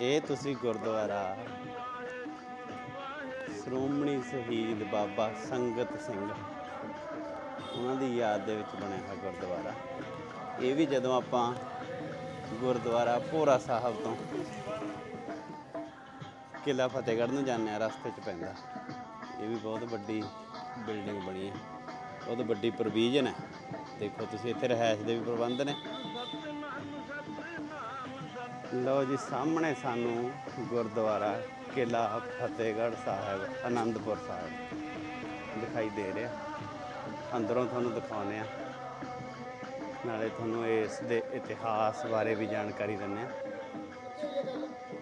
ਇਹ ਤੁਸੀਂ ਗੁਰਦੁਆਰਾ ਸ਼੍ਰੋਮਣੀ ਸ਼ਹੀਦ ਬਾਬਾ ਸੰਗਤ ਸਿੰਘ ਉਹਨਾਂ ਦੀ ਯਾਦ ਦੇ ਵਿੱਚ ਬਣਿਆ ਹੋਇਆ ਗੁਰਦੁਆਰਾ। ਇਹ ਵੀ ਜਦੋਂ ਆਪਾਂ ਗੁਰਦੁਆਰਾ ਭੋਰਾ ਸਾਹਿਬ ਤੋਂ ਕਿਲਾ ਫਤਿਹਗੜ੍ਹ ਨੂੰ ਜਾਂਦੇ ਆ ਰਸਤੇ 'ਚ ਪੈਂਦਾ। ਇਹ ਵੀ ਬਹੁਤ ਵੱਡੀ ਬਿਲਡਿੰਗ ਬਣੀ ਹੈ। ਬਹੁਤ ਵੱਡੀ ਪ੍ਰੋਵੀਜ਼ਨ ਹੈ। ਦੇਖੋ ਤੁਸੀਂ ਇੱਥੇ ਰਹਿائش ਦੇ ਵੀ ਪ੍ਰਬੰਧ ਨੇ। ਲਓ ਜੀ, ਸਾਹਮਣੇ ਸਾਨੂੰ ਗੁਰਦੁਆਰਾ ਕਿਲਾ ਫਤਿਹਗੜ੍ਹ ਸਾਹਿਬ ਆਨੰਦਪੁਰ ਸਾਹਿਬ ਦਿਖਾਈ ਦੇ ਰਿਹਾ। ਅੰਦਰੋਂ ਤੁਹਾਨੂੰ ਦਿਖਾਉਂਦੇ ਆ ਨਾਲੇ ਤੁਹਾਨੂੰ ਇਸ ਦੇ ਇਤਿਹਾਸ ਬਾਰੇ ਵੀ ਜਾਣਕਾਰੀ ਦਿੰਦੇ ਆ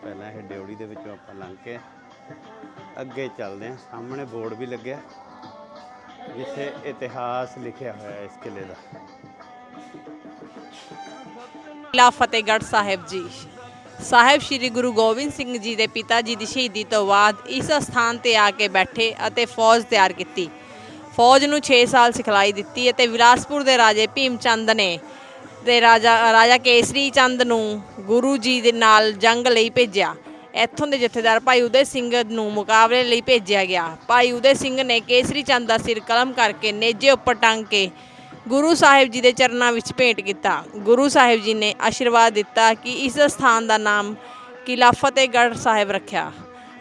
ਪਹਿਲਾਂ ਇਹ ਡਿਉੜੀ ਦੇ ਵਿੱਚੋਂ ਆਪਾਂ ਲੰਘ ਕੇ ਅੱਗੇ ਚੱਲਦੇ ਆ ਸਾਹਮਣੇ ਬੋਰਡ ਵੀ ਲੱਗਿਆ, ਜਿੱਥੇ ਇਤਿਹਾਸ ਲਿਖਿਆ ਹੋਇਆ ਇਸ ਕਿਲੇ ਦਾ। ਕਿਲਾ ਫਤਿਹਗੜ੍ਹ ਸਾਹਿਬ ਜੀ। ਸਾਹਿਬ ਸ੍ਰੀ ਗੁਰੂ ਗੋਬਿੰਦ ਸਿੰਘ ਜੀ ਦੇ ਪਿਤਾ ਜੀ ਦੀ ਸ਼ਹੀਦੀ ਤੋਂ ਬਾਅਦ ਇਸ ਸਥਾਨ ਤੇ ਆ ਕੇ ਬੈਠੇ ਅਤੇ ਫੌਜ ਤਿਆਰ ਕੀਤੀ। ਫੌਜ ਨੂੰ 6 ਸਾਲ ਸਿਖਲਾਈ ਦਿੱਤੀ ਅਤੇ ਵਿਲਾਸਪੁਰ ਦੇ ਰਾਜੇ ਭੀਮ ਚੰਦ ਨੇ ਤੇ ਰਾਜਾ ਰਾਜਾ ਕੇਸਰੀ ਚੰਦ ਨੂੰ ਗੁਰੂ ਜੀ ਦੇ ਨਾਲ ਜੰਗ ਲਈ ਭੇਜਿਆ। ਇੱਥੋਂ ਦੇ ਜਥੇਦਾਰ ਭਾਈ ਉਦੇ ਸਿੰਘ ਨੂੰ ਮੁਕਾਬਲੇ ਲਈ ਭੇਜਿਆ ਗਿਆ। ਭਾਈ ਉਦੇ ਸਿੰਘ ਨੇ ਕੇਸਰੀ ਚੰਦ ਦਾ ਸਿਰ ਕਲਮ ਕਰਕੇ ਨੇਜੇ ਉੱਪਰ ਟੰਗ ਕੇ ਗੁਰੂ ਸਾਹਿਬ ਜੀ ਦੇ ਚਰਨਾਂ ਵਿੱਚ ਭੇਂਟ ਕੀਤਾ। ਗੁਰੂ ਸਾਹਿਬ ਜੀ ਨੇ ਆਸ਼ੀਰਵਾਦ ਦਿੱਤਾ ਕਿ ਇਸ ਸਥਾਨ ਦਾ ਨਾਮ ਕਿਲਾ ਫਤਿਹਗੜ੍ਹ ਸਾਹਿਬ ਰੱਖਿਆ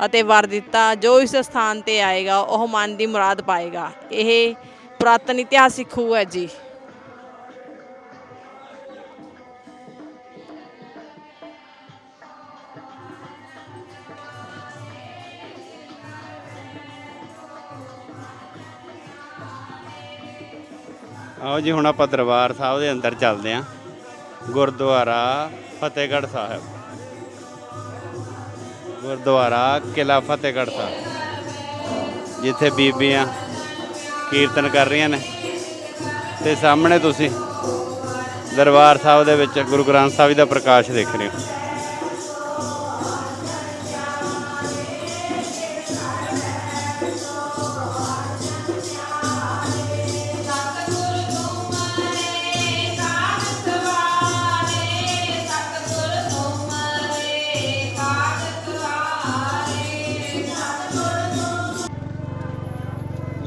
ਅਤੇ ਵਰ ਦਿੱਤਾ। ਜੋ ਇਸ ਸਥਾਨ ਤੇ ਆਏਗਾ, ਉਹ ਮਨ ਦੀ ਮੁਰਾਦ ਪਾਏਗਾ। ਇਹ ਪੁਰਾਤਨ ਇਤਿਹਾਸਿਕ ਖੂਹ ਹੈ ਜੀ। ਆਓ ਜੀ, ਹੁਣ ਆਪਾਂ ਦਰਬਾਰ ਸਾਹਿਬ ਦੇ ਅੰਦਰ ਚੱਲਦੇ ਆਂ ਗੁਰਦੁਆਰਾ ਫਤਿਹਗੜ੍ਹ ਸਾਹਿਬ। ਗੁਰਦੁਆਰਾ ਕਿਲਾ ਫਤਿਹਗੜ੍ਹ ਸਾਹਿਬ। ਜਿੱਥੇ ਬੀਬੀਆਂ ਕੀਰਤਨ ਕਰ ਰਹੀਆਂ ਨੇ। ਤੇ ਸਾਹਮਣੇ ਤੁਸੀਂ ਦਰਬਾਰ ਸਾਹਿਬ ਦੇ ਵਿੱਚ ਗੁਰੂ ਗ੍ਰੰਥ ਸਾਹਿਬ ਜੀ ਦਾ ਪ੍ਰਕਾਸ਼ ਦੇਖ ਰਹੇ ਹੋ।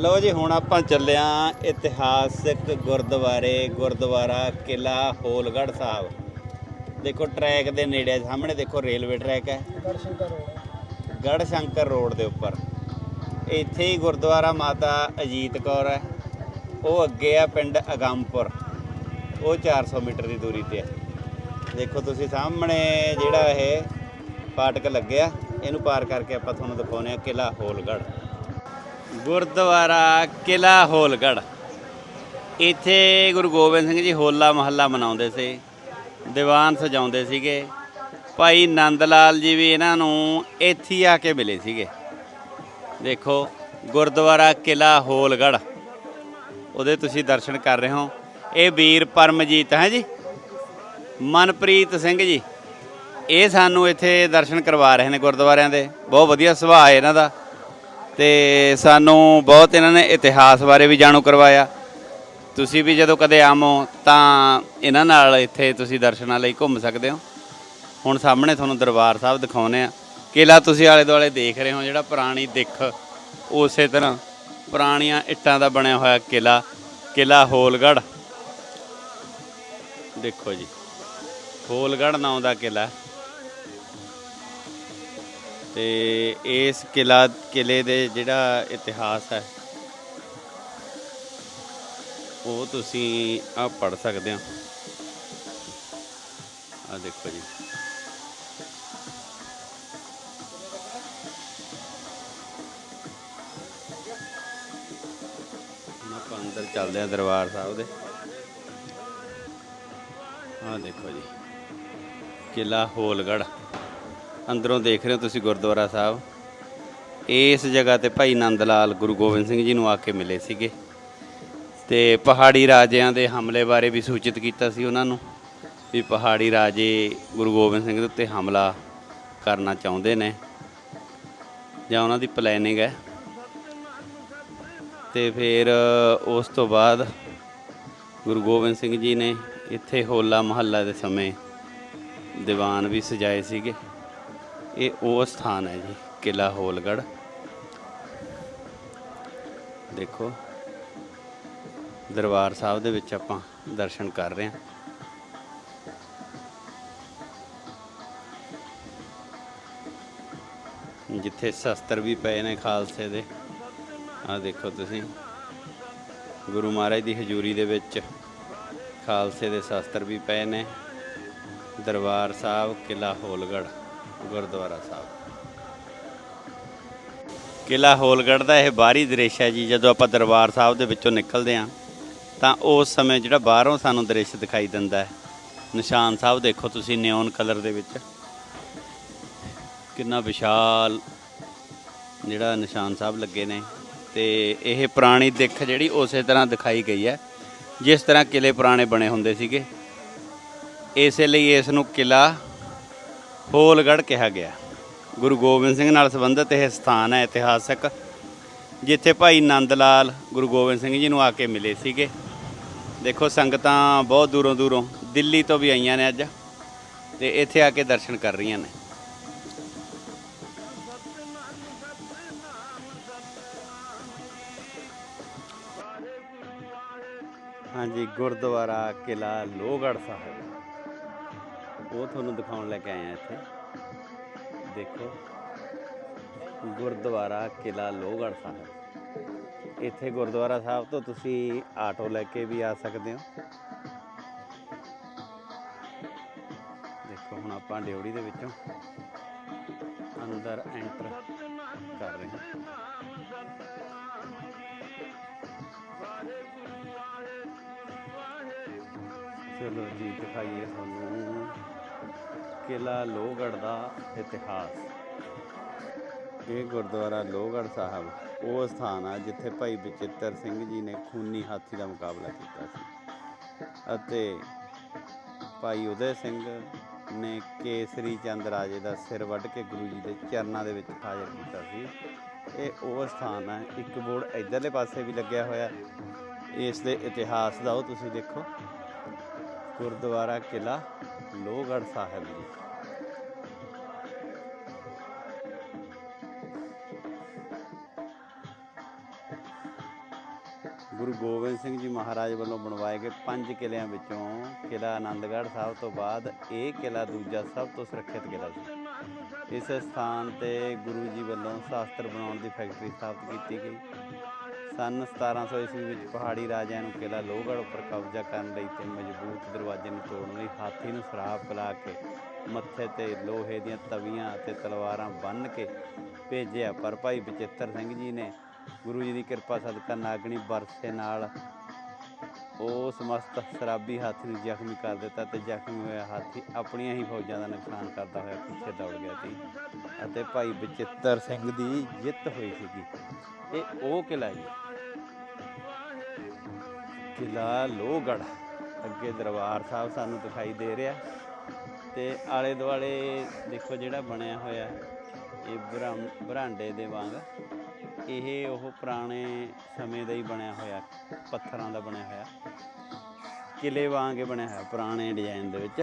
ਲਓ ਜੀ, ਹੁਣ ਆਪਾਂ ਚੱਲਿਆ ਇਤਿਹਾਸਿਕ ਗੁਰਦੁਆਰੇ, ਗੁਰਦੁਆਰਾ ਕਿਲਾ ਹੋਲਗੜ੍ਹ ਸਾਹਿਬ। ਦੇਖੋ ਟਰੈਕ ਦੇ ਨੇੜੇ ਸਾਹਮਣੇ ਦੇਖੋ ਰੇਲਵੇ ਟਰੈਕ ਹੈ। ਗੜ੍ਹ ਸ਼ੰਕਰ ਰੋਡ ਦੇ ਉੱਪਰ। ਇੱਥੇ ਹੀ ਗੁਰਦੁਆਰਾ ਮਾਤਾ ਅਜੀਤ ਕੌਰ ਹੈ। ਉਹ ਅੱਗੇ ਆ ਪਿੰਡ ਅਗੰਮਪੁਰ ਉਹ 400 ਮੀਟਰ ਦੀ ਦੂਰੀ ਤੇ ਹੈ। ਦੇਖੋ, ਤੁਸੀਂ ਸਾਹਮਣੇ ਜਿਹੜਾ ਇਹ ਫਾਟਕ ਲੱਗਿਆ ਇਹਨੂੰ ਪਾਰ ਕਰਕੇ ਆਪਾਂ ਤੁਹਾਨੂੰ ਦਿਖਾਉਂਦੇ ਆ ਕਿਲਾ ਹੋਲਗੜ੍ਹ। ਗੁਰਦੁਆਰਾ ਕਿਲਾ ਹੋਲਗੜ੍ਹ। ਇੱਥੇ ਗੁਰੂ ਗੋਬਿੰਦ ਸਿੰਘ ਜੀ ਹੋਲਾ ਮਹੱਲਾ ਮਨਾਉਂਦੇ ਸੀ, ਦੀਵਾਨ ਸਜਾਉਂਦੇ ਸੀਗੇ। ਭਾਈ ਨੰਦ ਲਾਲ ਜੀ ਵੀ ਇਹਨਾਂ ਨੂੰ ਇੱਥੇ ਆ ਕੇ ਮਿਲੇ ਸੀਗੇ। ਦੇਖੋ, ਗੁਰਦੁਆਰਾ ਕਿਲਾ ਹੋਲਗੜ੍ਹ। ਉਹਦੇ ਤੁਸੀਂ ਦਰਸ਼ਨ ਕਰ ਰਹੇ ਹੋ। ਇਹ ਵੀਰ ਪਰਮਜੀਤ ਹੈ ਜੀ। ਮਨਪ੍ਰੀਤ ਸਿੰਘ ਜੀ। ਇਹ ਸਾਨੂੰ ਇੱਥੇ ਦਰਸ਼ਨ ਕਰਵਾ ਰਹੇ ਨੇ ਗੁਰਦੁਆਰਿਆਂ ਦੇ। ਬਹੁਤ ਵਧੀਆ ਸੁਭਾਅ ਹੈ ਇਹਨਾਂ ਦਾ। ਤੇ ਸਾਨੂੰ ਬਹੁਤ ਇਹਨਾਂ ਨੇ ਇਤਿਹਾਸ ਬਾਰੇ ਵੀ ਜਾਣੂ ਕਰਵਾਇਆ। ਤੁਸੀਂ ਵੀ ਜਦੋਂ ਕਦੇ ਆਮੋ ਤਾਂ ਇਹਨਾਂ ਨਾਲ ਇੱਥੇ ਤੁਸੀਂ ਦਰਸ਼ਨਾਂ ਲਈ ਘੁੰਮ ਸਕਦੇ ਹੋ। ਹੁਣ ਸਾਹਮਣੇ ਤੁਹਾਨੂੰ ਦਰਬਾਰ ਸਾਹਿਬ ਦਿਖਾਉਨੇ ਆ। ਕਿਲਾ ਤੁਸੀਂ ਆਲੇ ਦੁਆਲੇ ਦੇਖ ਰਹੇ ਹੋ, ਜਿਹੜਾ ਪੁਰਾਣੀ ਦਿੱਖ, ਉਸੇ ਤਰ੍ਹਾਂ ਪੁਰਾਣੀਆਂ ਇੱਟਾਂ ਦਾ ਬਣਿਆ ਹੋਇਆ ਕਿਲਾ ਕਿਲਾ ਹੋਲਗੜ੍ਹ। ਦੇਖੋ ਜੀ, ਹੋਲਗੜ੍ਹ ਨਾਂ ਦਾ ਕਿਲਾ ਤੇ ਇਸ ਕਿਲਾ, ਕਿਲੇ ਦੇ ਜਿਹੜਾ ਇਤਿਹਾਸ ਹੈ, ਉਹ ਤੁਸੀਂ ਆ ਪੜ ਸਕਦੇ ਹੋ। ਆ ਦੇਖੋ ਜੀ। ਆਪਾਂ ਅੰਦਰ ਚੱਲਦੇ ਆ ਦਰਬਾਰ ਸਾਹਿਬ ਦੇ। ਆ ਦੇਖੋ ਜੀ। ਕਿਲਾ ਹੋਲਗੜ੍ਹ। ਅੰਦਰੋਂ ਦੇਖ ਰਹੇ ਹੋ ਤੁਸੀਂ ਗੁਰਦੁਆਰਾ ਸਾਹਿਬ। ਇਸ ਜਗ੍ਹਾ ਤੇ ਭਾਈ ਨੰਦ ਲਾਲ ਗੁਰੂ ਗੋਬਿੰਦ ਸਿੰਘ ਜੀ ਨੂੰ ਆ ਕੇ ਮਿਲੇ ਸੀਗੇ। ਤੇ ਪਹਾੜੀ ਰਾਜਿਆਂ ਦੇ ਹਮਲੇ ਬਾਰੇ ਵੀ ਸੂਚਿਤ ਕੀਤਾ ਸੀ ਉਹਨਾਂ ਨੂੰ ਵੀ ਪਹਾੜੀ ਰਾਜੇ ਗੁਰੂ ਗੋਬਿੰਦ ਸਿੰਘ ਦੇ ਉੱਤੇ ਹਮਲਾ ਕਰਨਾ ਚਾਹੁੰਦੇ ਨੇ ਜਾਂ ਉਹਨਾਂ ਦੀ ਪਲੈਨਿੰਗ ਹੈ। ਤੇ ਫਿਰ ਉਸ ਤੋਂ ਬਾਅਦ ਗੁਰੂ ਗੋਬਿੰਦ ਸਿੰਘ ਜੀ ਨੇ ਇੱਥੇ ਹੋਲਾ ਮਹੱਲਾ ਦੇ ਸਮੇਂ ਦੀਵਾਨ ਵੀ ਸਜਾਏ ਸੀਗੇ। ਇਹ ਉਹ ਸਥਾਨ ਹੈ ਜੀ ਕਿਲਾ ਹੋਲਗੜ ਦੇਖੋ, ਦਰਬਾਰ ਸਾਹਿਬ ਦੇ ਵਿੱਚ ਆਪਾਂ ਦਰਸ਼ਨ ਕਰ ਰਹੇ ਹਾਂ। ਜਿੱਥੇ ਸ਼ਸਤਰ ਵੀ ਪਏ ਨੇ ਖਾਲਸੇ ਦੇ। ਆ ਦੇਖੋ ਤੁਸੀਂ, ਗੁਰੂ ਮਹਾਰਾਜ ਦੀ ਹਜ਼ੂਰੀ ਦੇ ਵਿੱਚ ਖਾਲਸੇ ਦੇ ਸ਼ਸਤਰ ਵੀ ਪਏ ਨੇ। ਦਰਬਾਰ ਸਾਹਿਬ ਕਿਲਾ ਹੋਲਗੜ ਗੁਰਦੁਆਰਾ ਸਾਹਿਬ। ਕਿਲਾ ਹੋਲਗੜ ਦਾ ਇਹ ਬਾਹਰੀ ਦ੍ਰਿਸ਼ ਹੈ ਜੀ, ਜਦੋਂ ਆਪਾਂ ਦਰਬਾਰ ਸਾਹਿਬ ਦੇ ਵਿੱਚੋਂ ਨਿਕਲਦੇ ਹਾਂ, ਤਾਂ ਉਸ ਸਮੇਂ ਜਿਹੜਾ ਬਾਹਰੋਂ ਸਾਨੂੰ ਦ੍ਰਿਸ਼ ਦਿਖਾਈ ਦਿੰਦਾ ਹੈ। ਨਿਸ਼ਾਨ ਸਾਹਿਬ ਦੇਖੋ ਤੁਸੀਂ ਨਿਓਨ ਕਲਰ ਦੇ ਵਿੱਚ। ਕਿੰਨਾ ਵਿਸ਼ਾਲ ਜਿਹੜਾ ਨਿਸ਼ਾਨ ਸਾਹਿਬ ਲੱਗੇ ਨੇ। ਤੇ ਇਹ ਪੁਰਾਣੀ ਦਿੱਖ ਜਿਹੜੀ ਉਸੇ ਤਰ੍ਹਾਂ ਦਿਖਾਈ ਗਈ ਹੈ, ਜਿਸ ਤਰ੍ਹਾਂ ਕਿਲੇ ਪੁਰਾਣੇ ਬਣੇ ਹੁੰਦੇ ਸੀਗੇ। ਇਸੇ ਲਈ ਇਸ ਨੂੰ ਕਿਲਾ ਹੋਲਗੜ ਕਿਹਾ ਗਿਆ। ਗੁਰੂ ਗੋਬਿੰਦ ਸਿੰਘ ਨਾਲ ਸੰਬੰਧਿਤ ਇਹ ਸਥਾਨ ਹੈ ਇਤਿਹਾਸਕ, ਜਿੱਥੇ ਭਾਈ ਨੰਦ ਲਾਲ ਗੁਰੂ ਗੋਬਿੰਦ ਸਿੰਘ ਜੀ ਨੂੰ ਆ ਕੇ ਮਿਲੇ ਸੀਗੇ। ਦੇਖੋ, ਸੰਗਤਾਂ ਬਹੁਤ ਦੂਰੋਂ ਦੂਰੋਂ ਦਿੱਲੀ ਤੋਂ ਵੀ ਆਈਆਂ ਨੇ ਅੱਜ ਤੇ ਇੱਥੇ ਆ ਕੇ ਦਰਸ਼ਨ ਕਰ ਰਹੀਆਂ ਨੇ। ਹਾਂਜੀ, ਗੁਰਦੁਆਰਾ ਕਿਲਾ ਲੋਹਗੜ੍ਹ ਸਾਹਿਬ। ਉਹ ਤੁਹਾਨੂੰ ਦਿਖਾਉਣ ਲੈ ਕੇ ਆਏ ਆ ਇੱਥੇ। ਦੇਖੋ, ਗੁਰਦੁਆਰਾ ਕਿਲਾ ਲੋਹਗੜ੍ਹ ਸਾਹਿਬ। ਇੱਥੇ ਗੁਰਦੁਆਰਾ ਸਾਹਿਬ ਤੋਂ ਤੁਸੀਂ ਆਟੋ ਲੈ ਕੇ ਵੀ ਆ ਸਕਦੇ ਹੋ। ਦੇਖੋ, ਹੁਣ ਆਪਾਂ ਡਿਉੜੀ ਦੇ ਵਿੱਚੋਂ ਅੰਦਰ ਐਂਟਰ ਕਰ ਰਹੇ ਹਾਂ। ਚਲੋ ਜੀ, ਦਿਖਾਈਏ ਤੁਹਾਨੂੰ। ਕਿਲਾ ਲੋਹਗੜ੍ਹ ਦਾ ਇਤਿਹਾਸ। ਇਹ ਗੁਰਦੁਆਰਾ ਲੋਹਗੜ੍ਹ ਸਾਹਿਬ ਉਹ ਸਥਾਨ ਆ ਜਿੱਥੇ ਭਾਈ ਬਚਿੱਤਰ ਸਿੰਘ ਜੀ ਨੇ ਖੂਨੀ ਹਾਥੀ ਦਾ ਮੁਕਾਬਲਾ ਕੀਤਾ ਸੀ। ਅਤੇ ਭਾਈ ਉਦੈ ਸਿੰਘ ਨੇ ਕੇਸਰੀ ਚੰਦ ਰਾਜੇ ਦਾ ਸਿਰ ਵੱਢ ਕੇ ਗੁਰੂ ਜੀ ਦੇ ਚਰਨਾਂ ਦੇ ਵਿੱਚ ਹਾਜ਼ਰ ਕੀਤਾ ਸੀ। ਇਹ ਉਹ ਸਥਾਨ ਹੈ ਇੱਕ ਬੋਰਡ ਇਧਰਲੇ ਪਾਸੇ ਵੀ ਲੱਗਿਆ ਹੋਇਆ। ਇਸ ਦੇ ਇਤਿਹਾਸ ਦਾ ਉਹ ਤੁਸੀਂ ਦੇਖੋ। ਗੁਰਦੁਆਰਾ ਕਿਲਾ ਲੋਹਗੜ੍ਹ ਸਾਹਿਬ ਜੀ। ਗੁਰੂ ਗੋਬਿੰਦ ਸਿੰਘ ਜੀ ਮਹਾਰਾਜ ਵੱਲੋਂ ਬਣਵਾਏ ਗਏ ਪੰਜ ਕਿਲਿਆਂ ਵਿੱਚੋਂ ਕਿਲਾ ਆਨੰਦਗੜ੍ਹ ਸਾਹਿਬ ਤੋਂ ਬਾਅਦ ਇਹ ਕਿਲਾ ਦੂਜਾ ਸਭ ਤੋਂ ਸੁਰੱਖਿਅਤ ਕਿਲਾ ਸੀ। ਇਸ ਸਥਾਨ ਤੇ ਗੁਰੂ ਜੀ ਵੱਲੋਂ ਸ਼ਾਸਤਰ ਬਣਾਉਣ ਦੀ ਫੈਕਟਰੀ ਸਥਾਪਿਤ ਕੀਤੀ ਗਈ। ਸਨ 1700 ਈਸਵੀ ਵਿੱਚ ਪਹਾੜੀ ਰਾਜਿਆਂ ਨੂੰ ਕਿਲਾ ਲੋਹਗੜ੍ਹ ਉੱਪਰ ਕਬਜ਼ਾ ਕਰਨ ਲਈ ਤੇ ਮਜ਼ਬੂਤ ਦਰਵਾਜ਼ੇ ਨੂੰ ਤੋੜਨ ਲਈ ਹਾਥੀ ਨੂੰ ਸਰਾਪ ਪਿਲਾ ਕੇ ਮੱਥੇ ਤੇ ਲੋਹੇ ਦੀਆਂ ਤਵੀਆਂ ਅਤੇ ਤਲਵਾਰਾਂ ਬੰਨ੍ਹ ਕੇ ਭੇਜਿਆ। ਪਰ ਭਾਈ ਬਚਿੱਤਰ ਸਿੰਘ ਜੀ ਨੇ ਗੁਰੂ ਜੀ ਦੀ ਕਿਰਪਾ ਸਦਕਾ ਨਾਗਣੀ ਵਰਸੇ ਨਾਲ ਉਹ ਸਮਸਤ ਸ਼ਰਾਬੀ ਹਾਥੀ ਨੂੰ ਜ਼ਖਮੀ ਕਰ ਦਿੱਤਾ ਤੇ ਜ਼ਖਮੀ ਹੋਇਆ ਹਾਥੀ ਆਪਣੀਆਂ ਹੀ ਫੌਜਾਂ ਦਾ ਨੁਕਸਾਨ ਕਰਦਾ ਹੋਇਆ ਪਿੱਛੇ ਦੌੜ ਗਿਆ ਸੀ ਅਤੇ ਭਾਈ ਬਚਿੱਤਰ ਸਿੰਘ ਦੀ ਜਿੱਤ ਹੋਈ ਸੀਗੀ। ਇਹ ਉਹ ਕਿਲਾ ਜੀ। ਕਿਲਾ ਲੋਹਗੜ੍ਹ। ਅੱਗੇ ਦਰਬਾਰ ਸਾਹਿਬ ਸਾਨੂੰ ਦਿਖਾਈ ਦੇ ਰਿਹਾ ਤੇ ਆਲੇ ਦੁਆਲੇ ਦੇਖੋ ਜਿਹੜਾ ਬਣਿਆ ਹੋਇਆ, ਇਹ ਬਰਾਂ- ਬਰਾਂਡੇ ਦੇ ਵਾਂਗ ਇਹ ਉਹ ਪੁਰਾਣੇ ਸਮੇਂ ਦਾ ਹੀ ਬਣਿਆ ਹੋਇਆ, ਪੱਥਰਾਂ ਦਾ ਬਣਿਆ ਹੋਇਆ। ਕਿਲੇ ਵਾਂਗ ਬਣਿਆ ਹੋਇਆ, ਪੁਰਾਣੇ ਡਿਜ਼ਾਈਨ ਦੇ ਵਿੱਚ।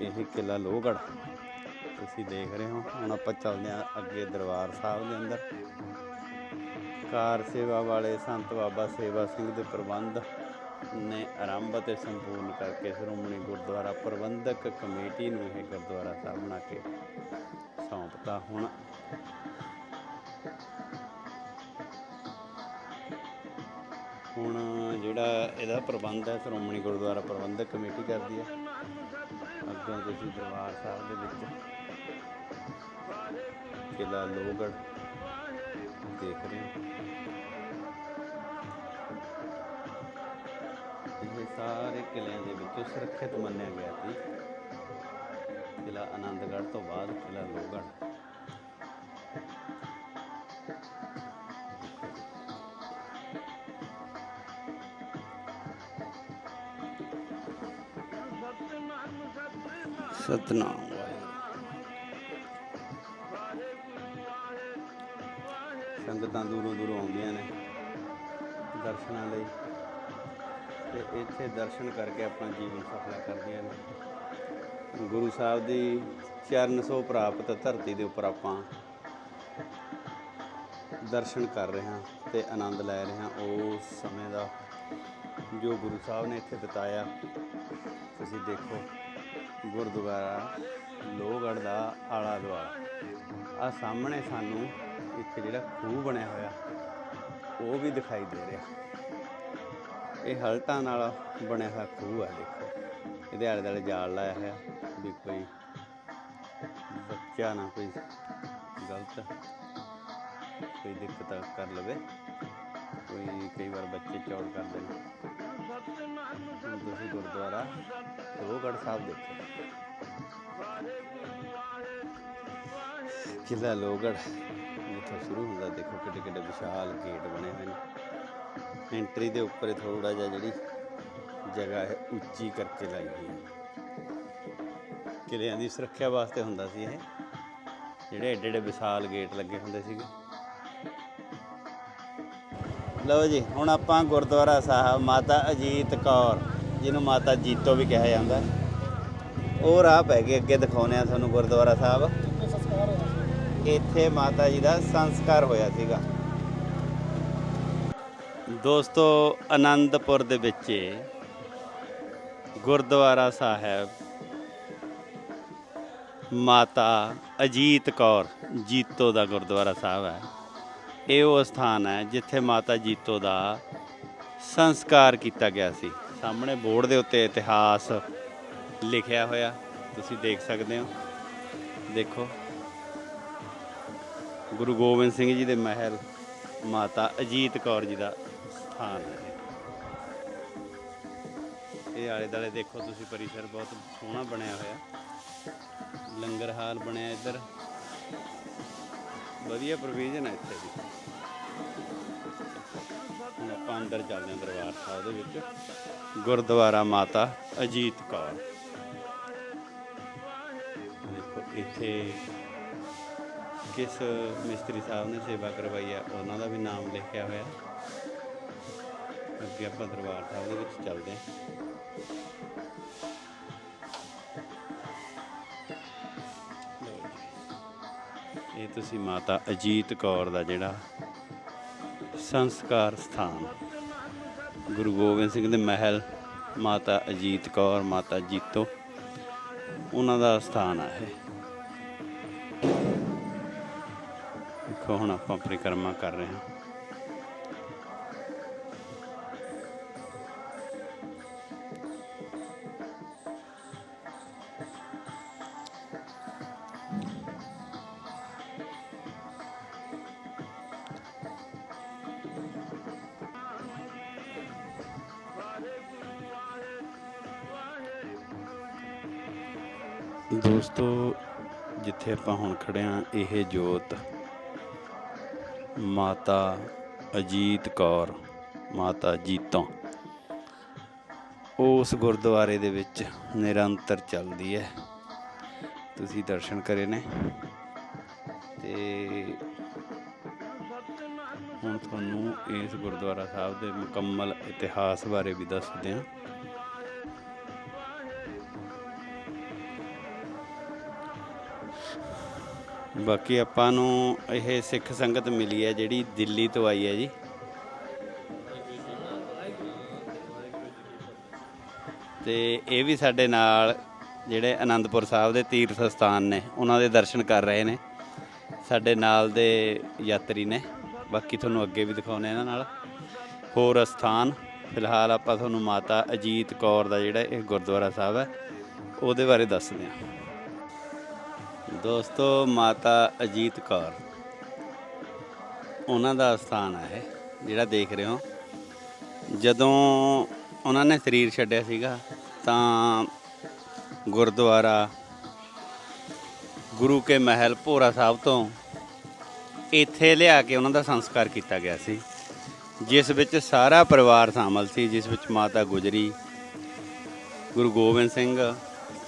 ਇਹ ਕਿਲਾ ਲੋਹਗੜ੍ਹ। ਤੁਸੀਂ ਦੇਖ ਰਹੇ ਹੋ, ਹੁਣ ਆਪਾਂ ਚੱਲਦੇ ਹਾਂ ਅੱਗੇ ਦਰਬਾਰ ਸਾਹਿਬ ਦੇ ਅੰਦਰ। ਕਾਰ ਸੇਵਾ ਵਾਲੇ ਸੰਤ ਬਾਬਾ ਸੇਵਾ ਸਿੰਘ ਦੇ ਪ੍ਰਬੰਧ ਨੇ ਆਰੰਭ ਅਤੇ ਸੰਪੂਰਨ ਕਰਕੇ ਸ਼੍ਰੋਮਣੀ ਗੁਰਦੁਆਰਾ ਪ੍ਰਬੰਧਕ ਕਮੇਟੀ ਨੂੰ ਇਹ ਗੁਰਦੁਆਰਾ ਸਾਹਿਬ ਬਣਾ ਕੇ ਸੌਂਪਤਾ ਹੁਣ। ਹੁਣ ਜਿਹੜਾ ਇਹਦਾ ਪ੍ਰਬੰਧ ਹੈ, ਸ਼੍ਰੋਮਣੀ ਗੁਰਦੁਆਰਾ ਪ੍ਰਬੰਧਕ ਕਮੇਟੀ ਕਰਦੀ ਹੈ। ਅੱਗੋਂ ਤੁਸੀਂ ਦਰਬਾਰ ਸਾਹਿਬ ਦੇ ਵਿੱਚ ਕਿਲਾ ਲੋਹਗੜ੍ਹ ਦੇਖ ਰਹੇ ਹੋ। ਇਹ ਸਾਰੇ ਕਿਲਿਆਂ ਦੇ ਵਿੱਚੋਂ ਸੁਰੱਖਿਅਤ ਮੰਨਿਆ ਗਿਆ ਸੀ। ਕਿਲਾ ਆਨੰਦਗੜ੍ਹ ਤੋਂ ਬਾਅਦ ਕਿਲਾ ਲੋਹਗੜ੍ਹ। ਸਤਨਾਮ। ਸੰਗਤਾਂ ਦੂਰੋਂ ਦੂਰੋਂ ਆਉਂਦੀਆਂ ਨੇ ਦਰਸ਼ਨਾਂ ਲਈ ਤੇ ਇੱਥੇ ਦਰਸ਼ਨ ਕਰਕੇ ਆਪਣਾ ਜੀਵਨ ਸਫਲਾ ਕਰਦੀਆਂ ਨੇ। ਗੁਰੂ ਸਾਹਿਬ ਦੀ ਚਰਨ ਸੋ ਪ੍ਰਾਪਤ ਧਰਤੀ ਦੇ ਉੱਪਰ ਆਪਾਂ ਦਰਸ਼ਨ ਕਰ ਰਹੇ ਹਾਂ ਤੇ ਆਨੰਦ ਲੈ ਰਹੇ ਹਾਂ ਉਸ ਸਮੇਂ ਦਾ ਜੋ ਗੁਰੂ ਸਾਹਿਬ ਨੇ ਇੱਥੇ ਬਿਤਾਇਆ। ਤੁਸੀਂ ਦੇਖੋ। ਗੁਰਦੁਆਰਾ, ਲੋਹਗੜ੍ਹ ਦਾ ਆਲਾ ਦੁਆਲਾ। ਆ ਸਾਹਮਣੇ ਸਾਨੂੰ ਇੱਕ ਜਿਹੜਾ ਖੂਹ ਬਣਿਆ ਹੋਇਆ, ਉਹ ਵੀ ਦਿਖਾਈ ਦੇ ਰਿਹਾ। ਇਹ ਹਲਟਾਂ ਨਾਲ ਬਣਿਆ ਹੋਇਆ ਖੂਹ ਹੈ ਦੇਖੋ। ਇਹਦੇ ਆਲੇ ਦੁਆਲੇ ਜਾਲ ਲਾਇਆ ਹੋਇਆ ਵੀ ਕੋਈ ਬੱਚਾ ਨਾ ਕੋਈ ਗਲਤ ਕੋਈ ਦਿੱਕਤ ਕਰ ਲਵੇ। ਕੋਈ ਕਈ ਵਾਰ ਬੱਚੇ ਚੌੜ ਕਰਦੇ ਨੇ ਤੁਸੀਂ ਗੁਰਦੁਆਰਾ ਲੋਹਗੜ੍ਹ ਸਾਹਿਬ ਦੇਖੋ ਕਿਲਾ ਲੋਹਗੜ੍ਹ, ਜਿੱਥੋਂ ਸ਼ੁਰੂ ਹੁੰਦਾ, ਦੇਖੋ ਕਿੱਡੇ ਕਿੱਡੇ ਵਿਸ਼ਾਲ ਗੇਟ ਬਣੇ ਹੋਏ ਨੇ। ਐਂਟਰੀ ਦੇ ਉੱਪਰ ਥੋੜਾ ਜਿਹਾ ਜਿਹੜੀ ਜਗ੍ਹਾ ਹੈ, ਉੱਚੀ ਕਰਕੇ ਲਾਈ ਹੋਈ ਹੈ। ਕਿਲਿਆਂ ਦੀ ਸੁਰੱਖਿਆ ਵਾਸਤੇ ਹੁੰਦਾ ਸੀ ਇਹ। ਜਿਹੜੇ ਐਡੇ ਐਡੇ ਵਿਸ਼ਾਲ ਗੇਟ ਲੱਗੇ ਹੁੰਦੇ ਸੀਗੇ। ਲਓ ਜੀ, ਹੁਣ ਆਪਾਂ ਗੁਰਦੁਆਰਾ ਸਾਹਿਬ, ਮਾਤਾ ਅਜੀਤ ਕੌਰ। ਜਿਹਨੂੰ ਮਾਤਾ ਜੀਤੋ ਵੀ ਕਿਹਾ ਜਾਂਦਾ। ਉਹ ਰਾਹ ਪੈ ਗਏ ਅੱਗੇ ਦਿਖਾਉਨੇ ਆ ਤੁਹਾਨੂੰ ਗੁਰਦੁਆਰਾ ਸਾਹਿਬ। ਇੱਥੇ ਮਾਤਾ ਜੀ ਦਾ ਸੰਸਕਾਰ ਹੋਇਆ ਸੀਗਾ। ਦੋਸਤੋ, ਆਨੰਦਪੁਰ ਦੇ ਵਿੱਚ ਗੁਰਦੁਆਰਾ ਸਾਹਿਬ, ਮਾਤਾ ਅਜੀਤ ਕੌਰ ਜੀਤੋ ਦਾ ਗੁਰਦੁਆਰਾ ਸਾਹਿਬ ਹੈ। ਇਹ ਉਹ ਸਥਾਨ ਹੈ ਜਿੱਥੇ ਮਾਤਾ ਜੀਤੋ ਦਾ ਸੰਸਕਾਰ ਕੀਤਾ ਗਿਆ ਸੀ। ਸਾਹਮਣੇ ਬੋਰਡ ਦੇ ਉੱਤੇ ਇਤਿਹਾਸ ਲਿਖਿਆ ਹੋਇਆ, ਤੁਸੀਂ ਦੇਖ ਸਕਦੇ ਹੋ। ਦੇਖੋ। ਗੁਰੂ ਗੋਬਿੰਦ ਸਿੰਘ ਜੀ ਦੇ ਮਹਿਲ, ਮਾਤਾ ਅਜੀਤ ਕੌਰ ਜੀ ਦਾ ਸਥਾਨ ਹੈ। ਇਹ। ਆਲੇ ਦਾਲੇ ਦੇਖੋ ਤੁਸੀਂ, ਪਰਿਸਰ ਬਹੁਤ ਸੋਹਣਾ ਬਣਿਆ ਹੋਇਆ। ਲੰਗਰ ਹਾਲ ਬਣਿਆ ਇੱਧਰ। ਵਧੀਆ ਪ੍ਰੋਵੀਜ਼ਨ ਹੈ ਇੱਥੇ ਦੀ ਆਪਾਂ ਅੰਦਰ ਚੱਲਦੇ ਹਾਂ ਦਰਬਾਰ ਸਾਹਿਬ ਦੇ ਵਿੱਚ। ਗੁਰਦੁਆਰਾ ਮਾਤਾ ਅਜੀਤ ਕੌਰ। ਦੇਖੋ, ਇੱਥੇ ਕਿਸ ਮਿਸਤਰੀ ਸਾਹਿਬ ਨੇ ਸੇਵਾ ਕਰਵਾਈ ਹੈ ਉਹਨਾਂ ਦਾ ਵੀ ਨਾਮ ਲਿਖਿਆ ਹੋਇਆ। ਅੱਗੇ ਆਪਾਂ ਦਰਬਾਰ ਸਾਹਿਬ ਦੇ ਵਿੱਚ ਚੱਲਦੇ ਹਾਂ। ਇਹ ਤੁਸੀਂ ਮਾਤਾ ਅਜੀਤ ਕੌਰ ਦਾ ਜਿਹੜਾ ਸੰਸਕਾਰ ਸਥਾਨ। ਗੁਰੂ ਗੋਬਿੰਦ ਸਿੰਘ ਦੇ ਮਹਿਲ, ਮਾਤਾ ਅਜੀਤ ਕੌਰ, ਮਾਤਾ ਜੀਤੋ, ਉਹਨਾਂ ਦਾ ਸਥਾਨ ਹੈ ਇਹ। ਦੇਖੋ ਹੁਣ ਆਪਾਂ ਪਰਿਕਰਮਾ ਕਰ ਰਹੇ ਹਾਂ। ਦੋਸਤੋ, ਜਿੱਥੇ ਆਪਾਂ ਹੁਣ ਖੜੇ ਹਾਂ, ਇਹ ਜੋਤ ਮਾਤਾ ਅਜੀਤ ਕੌਰ, ਮਾਤਾ ਜੀਤੋਂ। ਉਸ ਗੁਰਦੁਆਰੇ ਦੇ ਵਿੱਚ ਨਿਰੰਤਰ ਚੱਲਦੀ ਹੈ। ਤੁਸੀਂ ਦਰਸ਼ਨ ਕਰੇ ਨੇ। ਤੇ ਹੁਣ ਤੁਹਾਨੂੰ ਇਸ ਗੁਰਦੁਆਰਾ ਸਾਹਿਬ ਦੇ ਮੁਕੰਮਲ ਇਤਿਹਾਸ ਬਾਰੇ ਵੀ ਦੱਸਦੇ ਹਾਂ। ਬਾਕੀ ਆਪਾਂ ਨੂੰ ਇਹ ਸਿੱਖ ਸੰਗਤ ਮਿਲੀ ਹੈ, ਜਿਹੜੀ ਦਿੱਲੀ ਤੋਂ ਆਈ ਹੈ ਜੀ। ਤੇ ਇਹ ਵੀ ਸਾਡੇ ਨਾਲ ਜਿਹੜੇ ਆਨੰਦਪੁਰ ਸਾਹਿਬ ਦੇ ਤੀਰਥ ਸਥਾਨ ਨੇ, ਉਹਨਾਂ ਦੇ ਦਰਸ਼ਨ ਕਰ ਰਹੇ ਨੇ। ਸਾਡੇ ਨਾਲ ਦੇ ਯਾਤਰੀ ਨੇ। ਬਾਕੀ ਤੁਹਾਨੂੰ ਅੱਗੇ ਵੀ ਦਿਖਾਉਣੇ ਇਹਨਾਂ ਨਾਲ। ਹੋਰ ਸਥਾਨ ਫਿਲਹਾਲ ਆਪਾਂ ਤੁਹਾਨੂੰ ਮਾਤਾ ਅਜੀਤ ਕੌਰ ਦਾ ਜਿਹੜਾ ਇਹ ਗੁਰਦੁਆਰਾ ਸਾਹਿਬ ਹੈ, ਉਹਦੇ ਬਾਰੇ ਦੱਸਦੇ ਹਾਂ। ਦੋਸਤੋ, ਮਾਤਾ ਅਜੀਤ ਕੌਰ। ਉਹਨਾਂ ਦਾ ਸਥਾਨ ਹੈ ਜਿਹੜਾ ਦੇਖ ਰਹੇ ਹੋ। ਜਦੋਂ ਉਹਨਾਂ ਨੇ ਸਰੀਰ ਛੱਡਿਆ ਸੀਗਾ, ਤਾਂ ਗੁਰਦੁਆਰਾ, ਗੁਰੂ ਕੇ ਮਹਿਲ, ਭੋਰਾ ਸਾਹਿਬ ਤੋਂ ਇੱਥੇ ਲਿਆ ਕੇ ਉਹਨਾਂ ਦਾ ਸੰਸਕਾਰ ਕੀਤਾ ਗਿਆ ਸੀ। ਜਿਸ ਵਿੱਚ ਸਾਰਾ ਪਰਿਵਾਰ ਸ਼ਾਮਲ ਸੀ, ਜਿਸ ਵਿੱਚ ਮਾਤਾ ਗੁਜਰੀ, ਗੁਰੂ ਗੋਬਿੰਦ ਸਿੰਘ,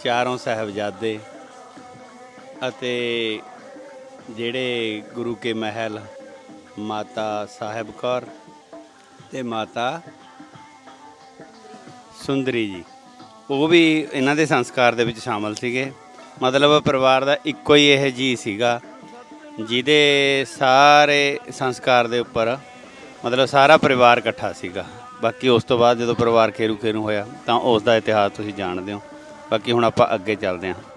ਚਾਰੋਂ ਸਾਹਿਬਜ਼ਾਦੇ ਅਤੇ ਜਿਹੜੇ ਗੁਰੂ ਕੇ ਮਹਿਲ, ਮਾਤਾ ਸਾਹਿਬ ਕੌਰ ਤੇ ਮਾਤਾ ਸੁੰਦਰੀ ਜੀ, ਉਹ ਵੀ ਇਹਨਾਂ ਦੇ ਸੰਸਕਾਰ ਦੇ ਵਿੱਚ ਸ਼ਾਮਲ ਸੀਗੇ। ਮਤਲਬ ਪਰਿਵਾਰ ਦਾ ਇੱਕੋ ਹੀ ਇਹ ਜੀ ਸੀਗਾ, ਜਿਹਦੇ ਸਾਰੇ ਸੰਸਕਾਰ ਦੇ ਉੱਪਰ ਮਤਲਬ ਸਾਰਾ ਪਰਿਵਾਰ ਇਕੱਠਾ ਸੀਗਾ। ਬਾਕੀ ਉਸ ਤੋਂ ਬਾਅਦ ਜਦੋਂ ਪਰਿਵਾਰ ਖੇਰੂ ਖੇਰੂ ਹੋਇਆ, ਤਾਂ ਉਸ ਦਾ ਇਤਿਹਾਸ ਤੁਸੀਂ ਜਾਣਦੇ ਹੋ। ਬਾਕੀ ਹੁਣ ਆਪਾਂ ਅੱਗੇ ਚੱਲਦੇ ਹਾਂ।